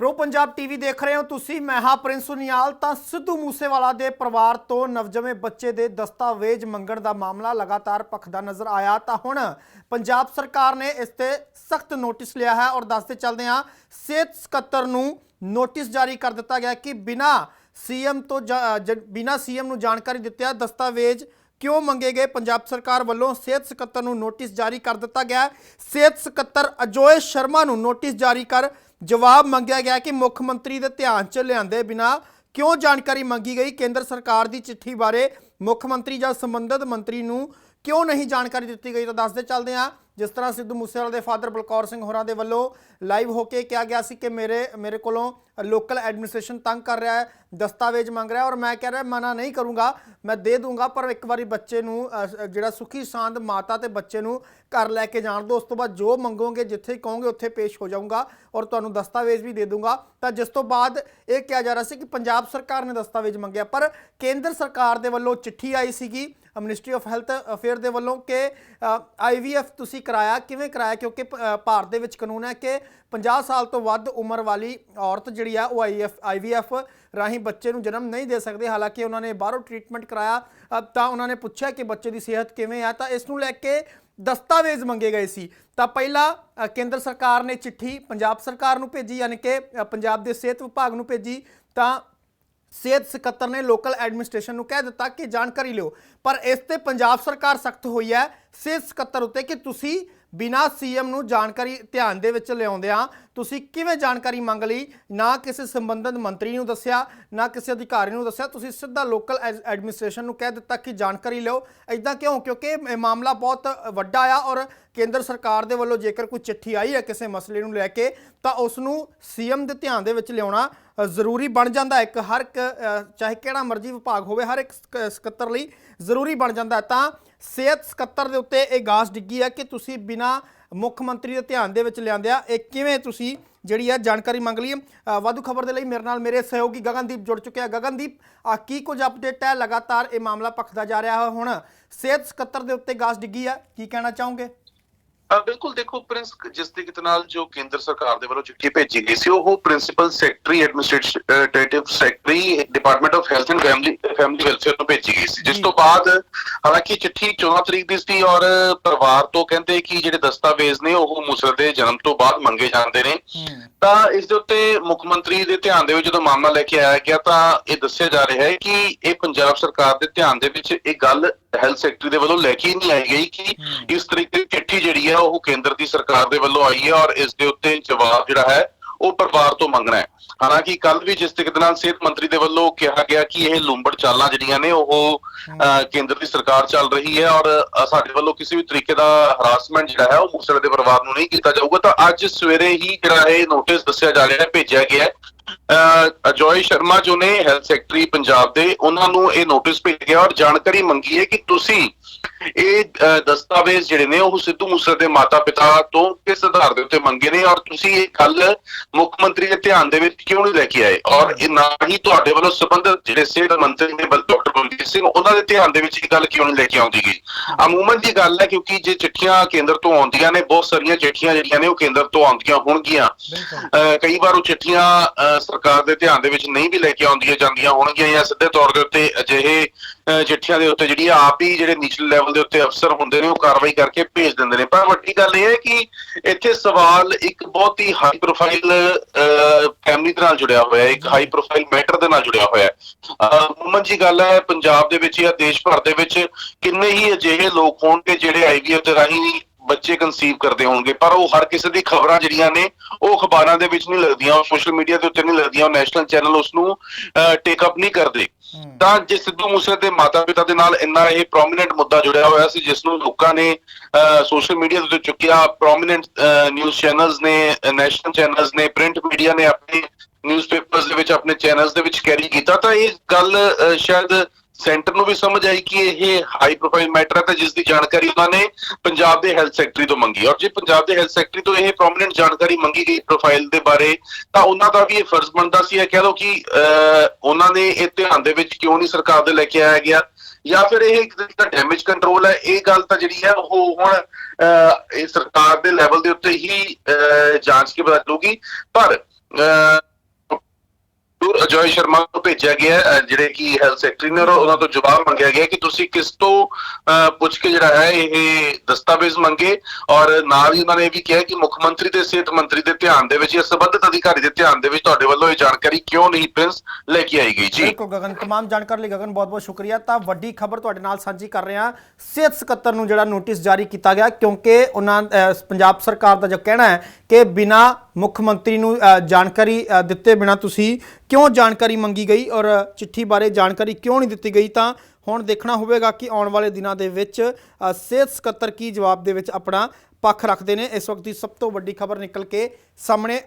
Pro Punjab TV ਦੇਖ ਰਹੇ ਹੋ ਤੁਸੀਂ, ਮੈਂ ਹਾਂ ਪ੍ਰਿੰਸ ਸੁਨੀਆਲ। ਤਾਂ ਸਿੱਧੂ ਮੂਸੇਵਾਲਾ ਦੇ ਪਰਿਵਾਰ ਤੋਂ ਨਵਜੰਮੇ ਬੱਚੇ ਦੇ ਦਸਤਾਵੇਜ਼ ਮੰਗਣ ਦਾ ਮਾਮਲਾ ਲਗਾਤਾਰ ਭਖਦਾ ਨਜ਼ਰ ਆਇਆ। ਤਾਂ ਹੁਣ ਪੰਜਾਬ ਸਰਕਾਰ ਨੇ ਇਸ ਤੇ ਸਖਤ ਨੋਟਿਸ ਲਿਆ ਹੈ ਔਰ ਦੱਸਦੇ ਚੱਲਦੇ ਹਾਂ, ਸਿਹਤ ਸਕੱਤਰ ਨੂੰ ਨੋਟਿਸ ਜਾਰੀ ਕਰ ਦਿੱਤਾ ਗਿਆ ਕਿ ਬਿਨਾ ਸੀਐਮ ਤੋਂ ਬਿਨਾ ਸੀਐਮ ਨੂੰ ਜਾਣਕਾਰੀ ਦਿੱਤਿਆਂ ਦਸਤਾਵੇਜ਼ ਕਿਉਂ ਮੰਗੇ ਗਏ? ਪੰਜਾਬ ਸਰਕਾਰ ਵੱਲੋਂ ਸਿਹਤ ਸਕੱਤਰ ਨੂੰ ਨੋਟਿਸ ਜਾਰੀ ਕਰ ਦਿੱਤਾ ਗਿਆ। ਸਿਹਤ ਸਕੱਤਰ ਅਜੋਏ ਸ਼ਰਮਾ ਨੂੰ ਨੋਟਿਸ ਜਾਰੀ ਕਰ ਜਵਾਬ ਮੰਗਿਆ ਗਿਆ ਕਿ ਮੁੱਖ ਮੰਤਰੀ ਦੇ ਧਿਆਨ 'ਚ ਲਿਆਂਦੇ ਬਿਨਾ ਕਿਉਂ ਜਾਣਕਾਰੀ ਮੰਗੀ ਗਈ? ਕੇਂਦਰ ਸਰਕਾਰ ਦੀ ਚਿੱਠੀ ਬਾਰੇ ਮੁੱਖ ਮੰਤਰੀ ਜਾਂ ਸੰਬੰਧਿਤ ਮੰਤਰੀ ਨੂੰ ਕਿਉਂ ਨਹੀਂ ਜਾਣਕਾਰੀ ਦਿੱਤੀ ਗਈ? ਤਾਂ ਦੱਸਦੇ ਚੱਲਦੇ ਹਾਂ। ਜਿਸ ਤਰ੍ਹਾਂ ਸਿੱਧੂ ਮੂਸੇਵਾਲੇ ਦੇ ਫਾਦਰ ਬਲਕੌਰ ਸਿੰਘ ਹੋਰਾਂ ਦੇ ਵੱਲੋਂ ਲਾਈਵ ਹੋ ਕੇ ਕਿਹਾ ਗਿਆ ਸੀ ਕਿ ਮੇਰੇ ਮੇਰੇ ਕੋਲੋਂ ਲੋਕਲ ਐਡਮਿਨਿਸਟ੍ਰੇਸ਼ਨ ਤੰਗ ਕਰ ਰਿਹਾ ਹੈ, ਦਸਤਾਵੇਜ਼ ਮੰਗ ਰਿਹਾ ਔਰ ਮੈਂ ਕਹਿ ਰਿਹਾ, ਮਨਾ ਨਹੀਂ ਕਰੂੰਗਾ। ਮੈਂ ਦੇ ਦੂੰਗਾ, ਪਰ ਇੱਕ ਵਾਰੀ ਬੱਚੇ ਨੂੰ ਜਿਹੜਾ ਸੁਖੀ ਸਾਂਦ ਮਾਤਾ ਤੇ ਬੱਚੇ ਨੂੰ ਘਰ ਲੈ ਕੇ ਜਾਣ ਦਿਓ ਉਸ ਤੋਂ ਬਾਅਦ ਜੋ ਮੰਗੋਗੇ, ਜਿੱਥੇ ਕਹੋਗੇ, ਉੱਥੇ ਪੇਸ਼ ਹੋ ਜਾਊਂਗਾ ਔਰ ਤੁਹਾਨੂੰ ਦਸਤਾਵੇਜ਼ ਵੀ ਦੇ ਦੂੰਗਾ। ਤਾਂ ਜਿਸ ਤੋਂ ਬਾਅਦ ਇਹ ਕਿਹਾ ਜਾ ਰਿਹਾ ਸੀ ਕਿ ਪੰਜਾਬ ਸਰਕਾਰ ਨੇ ਦਸਤਾਵੇਜ਼ ਮੰਗਿਆ, ਪਰ ਕੇਂਦਰ ਸਰਕਾਰ ਦੇ ਵੱਲੋਂ ਚਿੱਠੀ ਆਈ ਸੀਗੀ ਮਿਨਿਸਟਰੀ ਆਫ ਹੈਲਥ ਅਫੇਅਰ ਦੇ ਵੱਲੋਂ ਕਿ ਆਈਵੀਐਫ ਤੁਸੀਂ ਕਰਾਇਆ, ਕਿਵੇਂ ਕਰਾਇਆ? ਕਿਉਂਕਿ ਪ- ਭਾਰਤ ਦੇ ਵਿੱਚ ਕਾਨੂੰਨ ਹੈ ਕਿ 50 ਸਾਲ ਤੋਂ ਵੱਧ ਉਮਰ ਵਾਲੀ ਔਰਤ ਜਿਹੜੀ ਆ, ਉਹ ਆਈਐਫ ਆਈਵੀਐਫ ਰਾਹੀਂ ਬੱਚੇ ਨੂੰ ਜਨਮ ਨਹੀਂ ਦੇ ਸਕਦੇ। ਹਾਲਾਂਕਿ ਉਹਨਾਂ ਨੇ ਬਾਹਰੋਂ ਟ੍ਰੀਟਮੈਂਟ ਕਰਾਇਆ ਤਾਂ ਉਹਨਾਂ ਨੇ ਪੁੱਛਿਆ ਕਿ ਬੱਚੇ ਦੀ ਸਿਹਤ ਕਿਵੇਂ ਆ, ਤਾਂ ਇਸ ਨੂੰ ਲੈ ਕੇ ਦਸਤਾਵੇਜ਼ ਮੰਗੇ ਗਏ ਸੀ। ਤਾਂ ਪਹਿਲਾਂ ਕੇਂਦਰ ਸਰਕਾਰ ਨੇ ਚਿੱਠੀ ਪੰਜਾਬ ਸਰਕਾਰ ਨੂੰ ਭੇਜੀ, ਯਾਨੀ ਕਿ ਪੰਜਾਬ ਦੇ ਸਿਹਤ ਵਿਭਾਗ ਨੂੰ ਭੇਜੀ। ਤਾਂ ਸਿਹਤ ਸਕੱਤਰ ਨੇ ਲੋਕਲ ਐਡਮਿਨਿਸਟ੍ਰੇਸ਼ਨ ਨੂੰ ਕਹਿ ਦਿੱਤਾ ਕਿ ਜਾਣਕਾਰੀ ਲਿਓ। ਪਰ ਇਸ ਤੇ ਪੰਜਾਬ ਸਰਕਾਰ ਸਖਤ ਹੋਈ ਹੈ। ਸਿਹਤ ਸਕੱਤਰ ਉੱਤੇ ਕਿ ਤੁਸੀਂ ਬਿਨਾ ਸੀਐਮ ਨੂੰ ਜਾਣਕਾਰੀ ਧਿਆਨ ਦੇ ਵਿੱਚ ਲਿਆਉਂਦਿਆਂ ਤੁਸੀਂ ਕਿਵੇਂ ਜਾਣਕਾਰੀ ਮੰਗ ਲਈ? ਨਾ ਕਿਸੇ ਸੰਬੰਧਿਤ ਮੰਤਰੀ ਨੂੰ ਦੱਸਿਆ, ਨਾ ਕਿਸੇ ਅਧਿਕਾਰੀ ਨੂੰ ਦੱਸਿਆ। ਤੁਸੀਂ ਸਿੱਧਾ ਲੋਕਲ ਐਡਮਿਨਿਸਟ੍ਰੇਸ਼ਨ ਨੂੰ ਕਹਿ ਦਿੱਤਾ ਕਿ ਜਾਣਕਾਰੀ ਲਿਓ। ਐਦਾਂ ਕਿਉਂ? ਕਿਉਂਕਿ ਇਹ ਮਾਮਲਾ ਬਹੁਤ ਵੱਡਾ ਆ ਔਰ ਕੇਂਦਰ ਸਰਕਾਰ ਦੇ ਵੱਲੋਂ ਜੇਕਰ ਕੋਈ ਚਿੱਠੀ ਆਈ ਹੈ ਕਿਸੇ ਮਸਲੇ ਨੂੰ ਲੈ ਕੇ, ਤਾਂ ਉਸ ਨੂੰ ਸੀਐਮ ਦੇ ਧਿਆਨ ਦੇ ਵਿੱਚ ਲਿਆਉਣਾ ਜ਼ਰੂਰੀ ਬਣ ਜਾਂਦਾ ਇੱਕ ਹਰ ਇੱਕ ਚਾਹੇ ਕਿਹੜਾ ਮਰਜ਼ੀ ਵਿਭਾਗ ਹੋਵੇ, ਹਰ ਇੱਕ ਸਕੱਤਰ ਲਈ ਜ਼ਰੂਰੀ ਬਣ ਜਾਂਦਾ ਤਾਂ ਸਿਹਤ ਸਕੱਤਰ ਦੇ ਉੱਤੇ ਇਹ ਗਾਸ ਡਿੱਗੀ ਹੈ ਕਿ ਤੁਸੀਂ ਬਿਨਾ ਮੁੱਖ ਮੰਤਰੀ ਦੇ ਧਿਆਨ ਦੇ ਵਿੱਚ ਲਿਆਂਦਿਆ ਇਹ ਕਿਵੇਂ ਤੁਸੀਂ ਜਿਹੜੀ ਹੈ ਜਾਣਕਾਰੀ ਮੰਗ ਲਈ? ਵਾਧੂ ਖਬਰ ਦੇ ਲਈ ਮੇਰੇ ਨਾਲ ਮੇਰੇ ਸਹਿਯੋਗੀ ਗਗਨਦੀਪ ਜੁੜ ਚੁੱਕੇ ਆ ਗਗਨਦੀਪ, ਆ ਕੀ ਕੁਝ ਅਪਡੇਟ ਹੈ? ਲਗਾਤਾਰ ਇਹ ਮਾਮਲਾ ਭਖਦਾ ਜਾ ਰਿਹਾ ਹੈ ਹੁਣ। ਸਿਹਤ ਸਕੱਤਰ ਦੇ ਉੱਤੇ ਗਾਸ ਡਿੱਗੀ ਹੈ ਕੀ ਕਹਿਣਾ ਚਾਹੋਗੇ? ਬਿਲਕੁਲ ਦੇਖੋ ਪ੍ਰਿੰਸ ਜਿਸ ਤਰੀਕੇ ਨਾਲ ਜੋ ਕੇਂਦਰ ਸਰਕਾਰ ਦੇ ਵੱਲੋਂ ਚਿੱਠੀ ਭੇਜੀ ਗਈ ਸੀ ਉਹ principal secretary administrative secretary department of health and family family welfare ਨੂੰ ਭੇਜੀ ਗਈ ਸੀ ਜਿਸ। ਤੋਂ ਬਾਅਦ ਹਾਲਾਂਕਿ ਚਿੱਠੀ 14 ਤਰੀਕ ਦੀ ਸੀ ਔਰ ਪਰਿਵਾਰ ਤੋਂ ਕਹਿੰਦੇ ਕਿ ਜਿਹੜੇ ਦਸਤਾਵੇਜ਼ ਨੇ ਉਹ ਮੁਸਰ ਦੇ ਜਨਮ ਤੋਂ ਬਾਅਦ ਮੰਗੇ ਜਾਂਦੇ ਨੇ ਤਾਂ ਇਸ ਦੇ ਉੱਤੇ ਮੁੱਖ ਮੰਤਰੀ ਦੇ ਧਿਆਨ ਦੇ ਵਿੱਚ ਜਦੋਂ ਮਾਮਲਾ ਲੈ ਕੇ ਆਇਆ ਗਿਆ ਤਾਂ ਇਹ ਦੱਸਿਆ ਜਾ ਰਿਹਾ ਹੈ ਕਿ ਇਹ ਪੰਜਾਬ ਸਰਕਾਰ ਦੇ ਧਿਆਨ ਦੇ ਵਿੱਚ ਇਹ ਗੱਲ ਹੈਲਥ ਸੈਕਟਰੀ ਦੇ ਵੱਲੋਂ ਲੈ ਕੇ ਨਹੀਂ ਆਈ ਗਈ ਕਿ ਇਸ ਤਰੀਕੇ ਦੀ ਚਿੱਠੀ ਜਿਹੜੀ ਹੈ ਉਹ ਕੇਂਦਰ ਦੀ ਸਰਕਾਰ ਦੇ ਵੱਲੋਂ ਆਈ ਹੈ ਔਰ ਇਸ ਦੇ ਉੱਤੇ ਜਵਾਬ ਜਿਹੜਾ ਹੈ ਉਹ ਪਰਿਵਾਰ ਤੋਂ ਮੰਗਣਾ ਹੈ। ਹਾਲਾਂਕਿ ਕੱਲ ਵੀ ਜਿਸ ਤਰੀਕੇ ਨਾਲ ਸਿਹਤ ਮੰਤਰੀ ਦੇ ਵੱਲੋਂ ਕਿਹਾ ਗਿਆ ਕਿ ਇਹ ਲੁੰਬੜ ਚਾਲਾਂ ਜਿਹੜੀਆਂ ਨੇ ਉਹ ਕੇਂਦਰ ਦੀ ਸਰਕਾਰ ਚੱਲ ਰਹੀ ਹੈ ਔਰ ਸਾਡੇ ਵੱਲੋਂ ਕਿਸੇ ਵੀ ਤਰੀਕੇ ਦਾ ਹਰਾਸਮੈਂਟ ਜਿਹੜਾ ਹੈ ਉਹ ਮੂਸਲ ਦੇ ਪਰਿਵਾਰ ਨੂੰ ਨਹੀਂ ਕੀਤਾ ਜਾਊਗਾ। ਤਾਂ ਅੱਜ ਸਵੇਰੇ ਹੀ ਜਿਹੜਾ ਇਹ ਨੋਟਿਸ ਦੱਸਿਆ ਜਾ ਰਿਹਾ ਹੈ ਭੇਜਿਆ ਗਿਆ ਅਜੋਏ ਸ਼ਰਮਾ ਜੋ ਨੇ ਹੈਲਥ ਸੈਕਟਰੀ ਪੰਜਾਬ ਦੇ ਉਹਨਾਂ ਨੂੰ ਇਹ ਨੋਟਿਸ ਭੇਜਿਆ ਗਿਆ ਔਰ ਜਾਣਕਾਰੀ ਮੰਗੀ ਹੈ ਕਿ ਤੁਸੀਂ ਇਹ ਅਹ, ਦਸਤਾਵੇਜ਼ ਜਿਹੜੇ ਨੇ ਉਹ ਸਿੱਧੂ ਮੂਸੇ ਦੇ ਮਾਤਾ-ਪਿਤਾ ਤੋਂ ਕਿਸ ਆਧਾਰ ਦੇ ਉੱਤੇ ਮੰਗੇ ਨੇ ਔਰ ਤੁਸੀਂ ਇਹ ਗੱਲ ਮੁੱਖ ਮੰਤਰੀ ਦੇ ਧਿਆਨ ਦੇ ਵਿੱਚ ਕਿਉਂ ਨਹੀਂ ਲੈ ਕੇ ਆਏ? ਔਰ ਇਹ ਨਾ ਹੀ ਤੁਹਾਡੇ ਵੱਲੋਂ ਸੰਬੰਧਿਤ ਜਿਹੜੇ ਸਿਹਤ ਮੰਤਰੀ ਨੇ ਬਲਜੀਤ ਸਿੰਘ ਉਹਨਾਂ ਦੇ ਧਿਆਨ ਦੇ ਵਿੱਚ ਇਹ ਗੱਲ ਕਿਉਂ ਨਹੀਂ ਲੈ ਕੇ ਆਉਂਦੀ ਗਈ? ਅਮੂਮਨ ਦੀ ਗੱਲ ਹੈ ਕਿਉਂਕਿ ਜੇ ਚਿੱਠੀਆਂ ਕੇਂਦਰ ਤੋਂ ਆਉਂਦੀਆਂ ਨੇ ਬਹੁਤ ਸਾਰੀਆਂ ਚਿੱਠੀਆਂ ਜਿਹੜੀਆਂ ਨੇ ਉਹ ਕੇਂਦਰ ਤੋਂ ਆਉਂਦੀਆਂ ਹੋਣਗੀਆਂ। ਕਈ ਵਾਰ ਉਹ ਚਿੱਠੀਆਂ ਸਰਕਾਰ ਦੇ ਧਿਆਨ ਦੇ ਵਿੱਚ ਨਹੀਂ ਵੀ ਲੈ ਕੇ ਆਉਂਦੀਆਂ ਜਾਂਦੀਆਂ ਹੋਣਗੀਆਂ ਜਾਂ ਸਿੱਧੇ ਤੌਰ ਦੇ ਉੱਤੇ ਅਜਿਹੇ ਚਿੱਠੀਆਂ ਦੇ ਉੱਤੇ ਜਿਹੜੀ ਆਪ ਹੀ ਜਿਹੜੇ ਨਿਚਲੇ ਲੈਵਲ ਦੇ ਉੱਤੇ ਅਫਸਰ ਹੁੰਦੇ ਨੇ, ਉਹ ਕਾਰਵਾਈ ਕਰਕੇ ਭੇਜ ਦਿੰਦੇ ਨੇ। ਪਰ ਵੱਡੀ ਗੱਲ ਇਹ ਹੈ ਕਿ ਇੱਥੇ ਸਵਾਲ ਇੱਕ ਬਹੁਤ ਹੀ ਹਾਈ ਪ੍ਰੋਫਾਈਲ ਫੈਮਿਲੀ ਦੇ ਨਾਲ ਜੁੜਿਆ ਹੋਇਆ ਹੈ, ਇੱਕ ਹਾਈ ਪ੍ਰੋਫਾਈਲ ਮੈਟਰ ਦੇ ਨਾਲ ਜੁੜਿਆ ਹੋਇਆ ਹੈ। ਅਮੂਮਨ ਜੀ, ਗੱਲ ਹੈ ਪੰਜਾਬ ਦੇ ਵਿੱਚ ਜਾਂ ਦੇਸ਼ ਭਰ ਦੇ ਵਿੱਚ ਕਿੰਨੇ ਹੀ ਅਜਿਹੇ ਲੋਕ ਹੋਣਗੇ ਜਿਹੜੇ ਆਈਵੀਐਫ ਦੇ ਰਾਹੀਂ ਬੱਚੇ ਕਨਸੀਵ ਕਰਦੇ ਹੋਣਗੇ, ਪਰ ਉਹ ਹਰ ਕਿਸੇ ਦੀ ਖਬਰਾਂ ਜਿਹੜੀਆਂ ਨੇ, ਉਹ ਅਖਬਾਰਾਂ ਦੇ ਵਿੱਚ ਨਹੀਂ ਲੱਗਦੀਆਂ, ਉਹ ਸੋਸ਼ਲ ਮੀਡੀਆ ਦੇ ਉੱਤੇ ਨਹੀਂ ਲੱਗਦੀਆਂ, ਉਹ ਨੈਸ਼ਨਲ ਚੈਨਲ ਉਸ ਨੂੰ ਟੇਕ ਅਪ ਨਹੀਂ ਕਰਦੇ। ਤਾਂ ਜੇ ਸਿੱਧੂ ਮੂਸੇ ਦੇ ਮਾਤਾ-ਪਿਤਾ ਦੇ ਨਾਲ ਇੰਨਾ ਇਹ ਪ੍ਰੋਮਿਨੈਂਟ ਮੁੱਦਾ ਜੁੜਿਆ ਹੋਇਆ ਸੀ, ਜਿਸ ਨੂੰ ਲੋਕਾਂ ਨੇ ਸੋਸ਼ਲ ਮੀਡੀਆ ਦੇ ਉੱਤੇ ਚੁੱਕਿਆ ਪ੍ਰੋਮਿਨੈਂਟ ਨਿਊਜ਼ ਚੈਨਲਸ ਨੇ ਨੈਸ਼ਨਲ ਚੈਨਲਸ ਨੇ ਪ੍ਰਿੰਟ ਮੀਡੀਆ ਨੇ ਆਪਣੇ ਨਿਊਜ਼ਪੇਪਰਸ ਦੇ ਵਿੱਚ, ਆਪਣੇ ਚੈਨਲਸ ਦੇ ਵਿੱਚ ਕੈਰੀ ਕੀਤਾ, ਤਾਂ ਇਹ ਗੱਲ ਸ਼ਾਇਦ ਸੈਂਟਰ ਨੂੰ ਵੀ ਸਮਝ ਆਈ ਕਿ ਇਹ ਹਾਈ ਪ੍ਰੋਫਾਈਲ ਮੈਟਰ ਹੈ ਤੇ ਜਿਸ ਦੀ ਜਾਣਕਾਰੀ ਉਹਨਾਂ ਨੇ ਪੰਜਾਬ ਦੇ ਹੈਲਥ ਸੈਕਟਰੀ ਤੋਂ ਮੰਗੀ। ਔਰ ਜੇ ਪੰਜਾਬ ਦੇ ਹੈਲਥ ਸੈਕਟਰੀ ਤੋਂ ਇਹ ਪ੍ਰੋਮਿਨੈਂਟ ਜਾਣਕਾਰੀ ਮੰਗੀ ਗਈ ਪ੍ਰੋਫਾਈਲ ਦੇ ਬਾਰੇ ਤਾਂ ਉਹਨਾਂ ਦਾ ਵੀ ਇਹ ਫਰਜ਼ ਬਣਦਾ ਸੀ। ਇਹ ਕਹਿ ਲਓ ਕਿ ਅਹ, ਉਹਨਾਂ ਨੇ ਇਹ ਧਿਆਨ ਦੇ ਵਿੱਚ ਕਿਉਂ ਨਹੀਂ ਸਰਕਾਰ ਦੇ ਲੈ ਕੇ ਆਇਆ ਗਿਆ? ਜਾਂ ਫਿਰ ਇਹ ਇੱਕ ਤਰੀਕੇ ਦਾ ਡੈਮੇਜ ਕੰਟਰੋਲ ਹੈ ਇਹ ਗੱਲ ਤਾਂ ਜਿਹੜੀ ਹੈ ਉਹ ਹੁਣ ਅਹ, ਇਹ ਸਰਕਾਰ ਦੇ ਲੈਵਲ ਦੇ ਉੱਤੇ ਹੀ ਅਹ, ਜਾਂਚ ਕੇ ਪਤਾ ਚੱਲੂਗੀ। ਪਰ ਅਹ, ਅਜੋਏ ਸ਼ਰਮਾ ਨੂੰ ਭੇਜਿਆ ਗਿਆ ਜਿਹੜੇ ਕਿ ਹੈਲਥ ਸੈਕਟਰੀ ਨੇ ਉਹਨਾਂ ਤੋਂ ਜਵਾਬ ਮੰਗਿਆ ਗਿਆ ਕਿ ਤੁਸੀਂ ਕਿਸ ਤੋਂ ਪੁੱਛ ਕੇ ਜਿਹੜਾ ਹੈ ਇਹ ਦਸਤਾਵੇਜ਼ ਮੰਗੇ ਔਰ ਨਾਲ ਹੀ ਉਹਨਾਂ ਨੇ ਵੀ ਕਿਹਾ ਕਿ ਮੁੱਖ ਮੰਤਰੀ ਤੇ ਸਿਹਤ ਮੰਤਰੀ ਦੇ ਧਿਆਨ ਦੇ ਵਿੱਚ ਜਾਂ ਸੰਬੰਧਿਤ ਅਧਿਕਾਰੀ ਦੇ ਧਿਆਨ ਦੇ ਵਿੱਚ ਤੁਹਾਡੇ ਵੱਲੋਂ ਇਹ ਜਾਣਕਾਰੀ ਕਿਉਂ ਨਹੀਂ ਪ੍ਰਿੰਸ ਲੈ ਕੇ ਆਈ ਗਈ? ਜੀ। ਬਿਲਕੁਲ ਗਗਨ, ਤਮਾਮ ਜਾਣਕਾਰੀ ਲਈ ਗਗਨ ਬਹੁਤ ਬਹੁਤ ਸ਼ੁਕਰੀਆ। ਤਾਂ ਵੱਡੀ ਖਬਰ ਤੁਹਾਡੇ ਨਾਲ ਸਾਂਝੀ ਕਰ ਰਹੇ ਹਾਂ। ਸਿਹਤ ਸਕੱਤਰ ਨੂੰ ਜਿਹੜਾ ਨੋਟਿਸ ਜਾਰੀ ਕੀਤਾ ਗਿਆ ਕਿਉਂਕਿ ਉਹਨਾਂ ਪੰਜਾਬ ਸਰਕਾਰ ਦਾ ਜੋ ਕਹਿਣਾ ਹੈ ਕਿ ਬਿਨਾ ਮੁੱਖ ਮੰਤਰੀ ਨੂੰ ਜਾਣਕਾਰੀ ਦਿੱਤੇ ਬਿਨਾ ਤੁਸੀਂ ਕਿਉਂ ਜਾਣਕਾਰੀ ਮੰਗੀ ਗਈ? ਔਰ ਚਿੱਠੀ ਬਾਰੇ ਜਾਣਕਾਰੀ ਕਿਉਂ ਨਹੀਂ ਦਿੱਤੀ ਗਈ? ਤਾਂ ਹੁਣ ਦੇਖਣਾ ਹੋਵੇਗਾ ਕਿ ਆਉਣ ਵਾਲੇ ਦਿਨਾਂ ਦੇ ਵਿੱਚ ਸਿਹਤ ਸਕੱਤਰ ਕੀ ਜਵਾਬ ਦੇ ਵਿੱਚ ਆਪਣਾ ਪੱਖ ਰੱਖਦੇ ਨੇ। ਇਸ ਵਕਤ ਦੀ ਸਭ ਤੋਂ ਵੱਡੀ ਖਬਰ ਨਿਕਲ ਕੇ ਸਾਹਮਣੇ